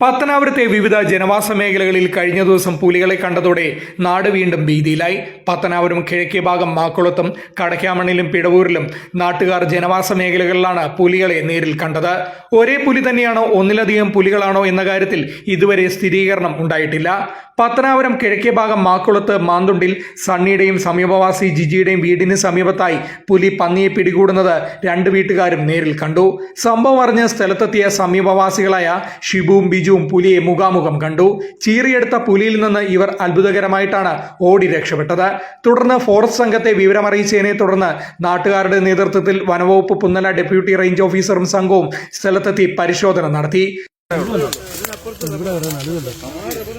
പത്തനാപുരത്തെ വിവിധ ജനവാസ മേഖലകളിൽ കഴിഞ്ഞ ദിവസം പുലികളെ കണ്ടതോടെ നാട് വീണ്ടും ഭീതിയിലായി. പത്തനാപുരം കിഴക്കേ ഭാഗം മാക്കുളത്തും കടക്കാമണ്ണിലും പിടവൂരിലും നാട്ടുകാർ ജനവാസ മേഖലകളിലാണ് പുലികളെ നേരിൽ കണ്ടത്. ഒരേ പുലി തന്നെയാണോ ഒന്നിലധികം പുലികളാണോ എന്ന കാര്യത്തിൽ ഇതുവരെ സ്ഥിരീകരണം ഉണ്ടായിട്ടില്ല. പത്തനാപുരം കിഴക്കേ ഭാഗം മാക്കുളത്ത് മാന്തുണ്ടിൽ സണ്ണിയുടെയും സമീപവാസി ജിജിയുടെയും വീടിന് സമീപത്തായി പുലി പന്നിയെ പിടികൂടുന്നത് രണ്ട് വീട്ടുകാരും നേരിൽ കണ്ടു. സംഭവം അറിഞ്ഞ് സ്ഥലത്തെത്തിയ സമീപവാസികളായ ഷിബുവും ബിജുവും പുലിയെ മുഖാമുഖം കണ്ടു. ചീറിയെടുത്ത പുലിയിൽ നിന്ന് ഇവർ അത്ഭുതകരമായിട്ടാണ് ഓടി രക്ഷപ്പെട്ടത്. തുടർന്ന് ഫോറസ്റ്റ് സംഘത്തെ വിവരമറിയിച്ചതിനെ തുടർന്ന് നാട്ടുകാരുടെ നേതൃത്വത്തിൽ വനവകുപ്പ് പുന്നല ഡെപ്യൂട്ടി റേഞ്ച് ഓഫീസറും സംഘവും സ്ഥലത്തെത്തി പരിശോധന നടത്തി.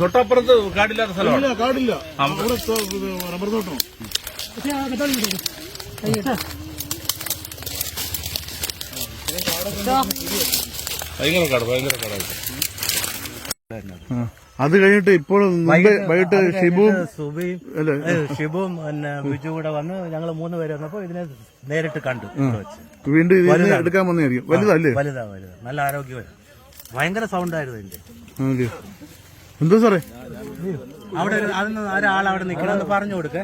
തൊട്ടപ്പുറത്ത് കാടില്ലാത്ത സ്ഥലമാണ്. കാടില്ല. റബ്ബർ തോട്ടം. ഭയങ്കര കാട് ഭയങ്കര കാടായിട്ട് അത് കഴിഞ്ഞിട്ട് ഇപ്പോൾ വൈകിട്ട് ഷിബുവും ഷിബുവും പിന്നെ ബിജു കൂടെ വന്ന് ഞങ്ങൾ മൂന്ന് പേര് വന്നപ്പോ ഇതിനെ നേരിട്ട് കണ്ടു വീണ്ടും ഇതിന് എടുക്കാൻ വന്നായിരിക്കും വലുതല്ലേ? വലുതാ വലുതാ. നല്ല ആരോഗ്യമാണ് ഭയങ്കര സൗണ്ട് ആയിരുന്നു ഇതിന്റെ എന്തോ സാറേ? അവിടെ ഒരാൾ അവിടെ നിൽക്കണമെന്ന് പറഞ്ഞു കൊടുക്കേ.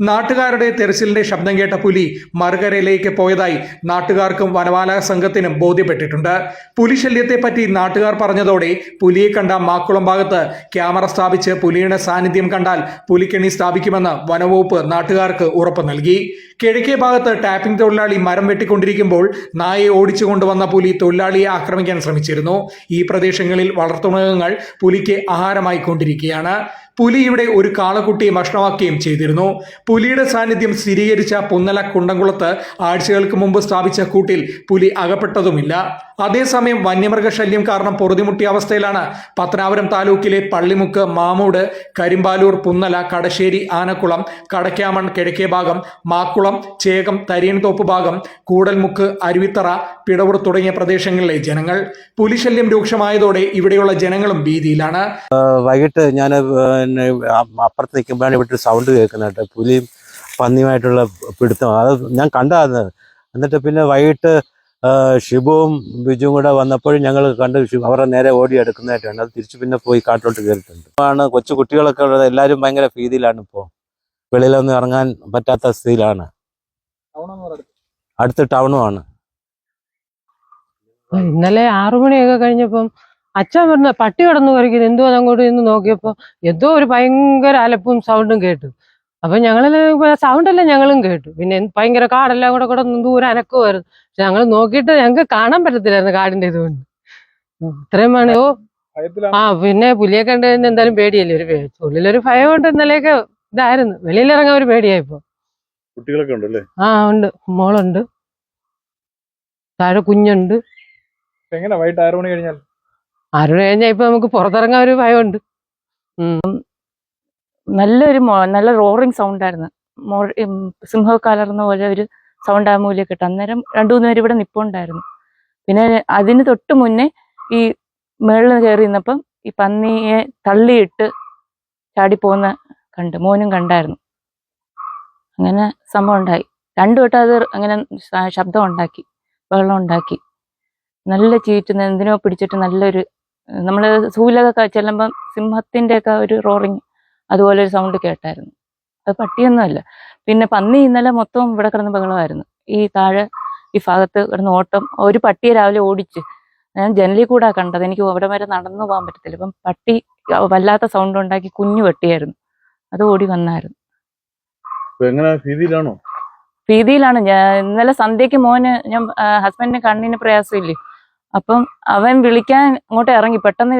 നാട്ടുകാരുടെ തെരച്ചിലിന്റെ ശബ്ദം കേട്ട പുലി മറുകരയിലേക്ക് പോയതായി നാട്ടുകാർക്കും വനപാലക സംഘത്തിനും ബോധ്യപ്പെട്ടിട്ടുണ്ട്. പുലി ശല്യത്തെപ്പറ്റി നാട്ടുകാർ പറഞ്ഞതോടെ പുലിയെ കണ്ട മാക്കുളം ഭാഗത്ത് ക്യാമറ സ്ഥാപിച്ച് പുലിയുടെ സാന്നിധ്യം കണ്ടാൽ പുലിക്കെണി സ്ഥാപിക്കുമെന്ന് വനവകുപ്പ് നാട്ടുകാർക്ക് ഉറപ്പ് നൽകി. കിഴക്കേ ഭാഗത്ത് ടാപ്പിംഗ് തൊഴിലാളി മരം വെട്ടിക്കൊണ്ടിരിക്കുമ്പോൾ നായയെ ഓടിച്ചു കൊണ്ടുവന്ന പുലി തൊഴിലാളിയെ ആക്രമിക്കാൻ ശ്രമിച്ചിരുന്നു. ഈ പ്രദേശങ്ങളിൽ വളർത്തുമൃഗങ്ങൾ പുലിക്ക് ആഹാരമായി കൊണ്ടിരിക്കുകയാണ്. പുലി ഇവിടെ ഒരു കാളക്കുട്ടിയെ ഭക്ഷണമാക്കുകയും ചെയ്തിരുന്നു. പുലിയുടെ സാന്നിധ്യം സ്ഥിരീകരിച്ച പുന്നല കുണ്ടംകുളത്ത് ആഴ്ചകൾക്ക് മുമ്പ് സ്ഥാപിച്ച കൂട്ടിൽ പുലി അകപ്പെട്ടതുമില്ല. അതേസമയം വന്യമൃഗശല്യം കാരണം പൊറുതിമുട്ടിയ അവസ്ഥയിലാണ് പത്തനാപുരം താലൂക്കിലെ പള്ളിമുക്ക് മാമൂട് കരിമ്പാലൂർ പുന്നല കടശ്ശേരി ആനക്കുളം കടക്കാമൺ കിഴക്കേ ഭാഗം മാക്കുളം ചേകം തരിയൻതോപ്പ് ഭാഗം കൂടൽമുക്ക് അരുവിത്തറ പിടവൂർ തുടങ്ങിയ പ്രദേശങ്ങളിലെ ജനങ്ങൾ. പുലിശല്യം രൂക്ഷമായതോടെ ഇവിടെയുള്ള ജനങ്ങളും ഭീതിയിലാണ്. വൈകിട്ട് ഞാൻ പിന്നെ അപ്പുറത്ത് നിൽക്കുമ്പോഴാണ് ഇവിടെ ഒരു സൗണ്ട് കേൾക്കുന്നത് പുലിയും പന്നിയുമായിട്ടുള്ള പിടുത്തം. അത് ഞാൻ കണ്ടായിരുന്നത് എന്നിട്ട് പിന്നെ വൈകിട്ട് ഷിബുവും ബിജുവും കൂടെ വന്നപ്പോഴും ഞങ്ങൾ കണ്ട് അവരെ നേരെ ഓടി എടുക്കുന്നതായിട്ടാണ്. അത് തിരിച്ചു പിന്നെ പോയി കാട്ടിലോട്ട് കയറിയിട്ടുണ്ട്. ആണ് കൊച്ചു കുട്ടികളൊക്കെ ഉള്ളത്. എല്ലാവരും ഭയങ്കര ഭീതിയിലാണ് ഇപ്പോൾ. വെളിയിലൊന്നും ഇറങ്ങാൻ പറ്റാത്ത സ്ഥിതിയിലാണ്. അടുത്ത് ടൗണുമാണ്. ഇന്നലെ ആറു മണിയൊക്കെ കഴിഞ്ഞപ്പം അച്ഛൻ പറഞ്ഞ പട്ടി കിടന്നു കുറയ്ക്കുന്നു എന്തോ അങ്ങോട്ട് നിന്ന് നോക്കിയപ്പോ എന്തോ ഒരു ഭയങ്കര അലപ്പും സൗണ്ടും കേട്ടു. അപ്പൊ ഞങ്ങൾ സൗണ്ടല്ല ഞങ്ങളും കേട്ടു. പിന്നെ ഭയങ്കര കാടെല്ലാം കൂടെ കൂടെ ദൂരെ അനക്കുമായിരുന്നു. പക്ഷെ ഞങ്ങൾ നോക്കിയിട്ട് ഞങ്ങൾക്ക് കാണാൻ പറ്റത്തില്ലായിരുന്നു കാടിന്റെ ഇതുകൊണ്ട് ഇത്രയും വേണോ. ആ പിന്നെ പുലിയെ കണ്ട് കഴിഞ്ഞാൽ എന്തായാലും പേടിയല്ലേ? ഒരു ഉള്ളിലൊരു ഭയം കൊണ്ട് ഇന്നലെയൊക്കെ ഇതായിരുന്നു. വെളിയിലിറങ്ങാൻ ഒരു പേടിയായിപ്പോ കുട്ടികളൊക്കെ ഉണ്ടല്ലേ? ആ ഉണ്ട്. മോളുണ്ട്. താഴെ കുഞ്ഞുണ്ട്. എങ്ങനെ വൈകിട്ട് ആറു മണി കഴിഞ്ഞാൽ? ആരോട് കഴിഞ്ഞാൽ ഇപ്പൊ നമുക്ക് പുറത്തിറങ്ങാൻ ഒരു ഭയമുണ്ട്. നല്ലൊരു നല്ല റോറിങ് സൗണ്ട് ആയിരുന്നു. സിംഹ കലർന്ന പോലെ ഒരു സൗണ്ട് ആ മൂലം കിട്ടും അന്നേരം രണ്ടു മൂന്ന് പേര് ഇവിടെ നിപ്പുണ്ടായിരുന്നു. പിന്നെ അതിന് തൊട്ട് മുന്നേ ഈ മേളിൽ കയറി നിന്നപ്പം ഈ പന്നിയെ തള്ളിയിട്ട് ചാടി ചാടിപ്പോകുന്ന കണ്ട് മോനും കണ്ടായിരുന്നു. അങ്ങനെ സംഭവം ഉണ്ടായി. രണ്ടു വട്ടം അത് അങ്ങനെ ശബ്ദം ഉണ്ടാക്കി വെള്ളം ഉണ്ടാക്കി. നല്ല ചീറ്റുന്ന എന്തിനോ പിടിച്ചിട്ട് നല്ലൊരു നമ്മൾ സൂലൊക്കെ ചെല്ലുമ്പം സിംഹത്തിന്റെ ഒക്കെ ഒരു റോറിങ് അതുപോലെ ഒരു സൗണ്ട് കേട്ടായിരുന്നു. അത് പട്ടിയൊന്നുമല്ല. പിന്നെ പന്നി ഇന്നലെ മൊത്തം ഇവിടെ കിടന്ന് ബഹളമായിരുന്നു. ഈ താഴെ ഈ ഭാഗത്ത് കിടന്ന് ഓട്ടം. ഒരു പട്ടിയെ രാവിലെ ഓടിച്ച്. ഞാൻ ജനലിൽ കൂടെ കണ്ടത്. എനിക്ക് അവിടെ വരെ നടന്നു പോകാൻ പറ്റത്തില്ല. ഇപ്പം പട്ടി വല്ലാത്ത സൗണ്ട് ഉണ്ടാക്കി കുഞ്ഞു വെട്ടിയായിരുന്നു അത് ഓടി വന്നായിരുന്നു. ഭീതിയിലാണോ? ഭീതിയിലാണ്. ഞാൻ ഇന്നലെ സന്ധ്യക്ക് മോന് ഞാൻ ഹസ്ബൻഡിന് കണ്ണിന് പ്രയാസമില്ലേ? അപ്പം അവൻ വിളിക്കാൻ അങ്ങോട്ട് ഇറങ്ങി. പെട്ടെന്ന്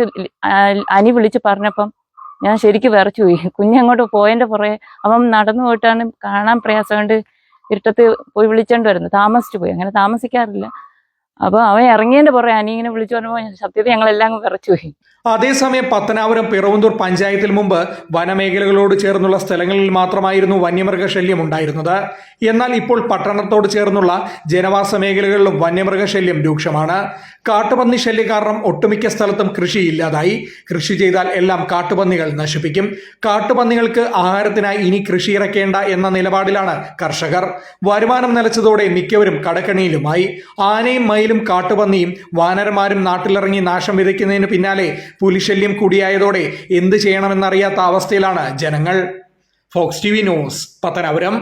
അനി വിളിച്ച് പറഞ്ഞപ്പം ഞാൻ ശരിക്കും വിറച്ചു പോയി. കുഞ്ഞങ്ങോട്ട് പോയതിന്റെ പുറകെ അവൻ നടന്നു പോയിട്ടാണ് കാണാൻ പ്രയാസം കൊണ്ട് ഇരുട്ടത്ത് പോയി വിളിച്ചോണ്ട് വരുന്നത്. താമസിച്ചു പോയി. അങ്ങനെ താമസിക്കാറില്ല. അപ്പൊ അവൻ ഇറങ്ങിയതിന്റെ പുറകെ അനി ഇങ്ങനെ വിളിച്ചു പറഞ്ഞപ്പോൾ സത്യത്തിൽ ഞങ്ങളെല്ലാം വിറച്ചു പോയി. അതേസമയം പത്തനാപുരം പിറവന്തൂർ പഞ്ചായത്തിൽ മുമ്പ് വനമേഖലകളോട് ചേർന്നുള്ള സ്ഥലങ്ങളിൽ മാത്രമായിരുന്നു വന്യമൃഗശല്യം ഉണ്ടായിരുന്നത്. എന്നാൽ ഇപ്പോൾ പട്ടണത്തോട് ചേർന്നുള്ള ജനവാസ മേഖലകളിലും വന്യമൃഗശല്യം രൂക്ഷമാണ്. കാട്ടുപന്നി ശല്യം കാരണം ഒട്ടുമിക്ക സ്ഥലത്തും കൃഷി ഇല്ലാതായി. കൃഷി ചെയ്താൽ എല്ലാം കാട്ടുപന്നികൾ നശിപ്പിക്കും. കാട്ടുപന്നികൾക്ക് ആഹാരത്തിനായി ഇനി കൃഷി ഇറക്കേണ്ട എന്ന നിലപാടിലാണ് കർഷകർ. വരുമാനം നിലച്ചതോടെ മിക്കവരും കടക്കണിയിലുമായി. ആനയും മയിലും കാട്ടുപന്നിയും വാനരന്മാരും നാട്ടിലിറങ്ങി നാശം വിതയ്ക്കുന്നതിന് പിന്നാലെ പുലിശല്യം കൂടിയായതോടെ എന്ത് ചെയ്യണമെന്നറിയാത്ത അവസ്ഥയിലാണ് ജനങ്ങൾ. Fox T V news Pathanapuram.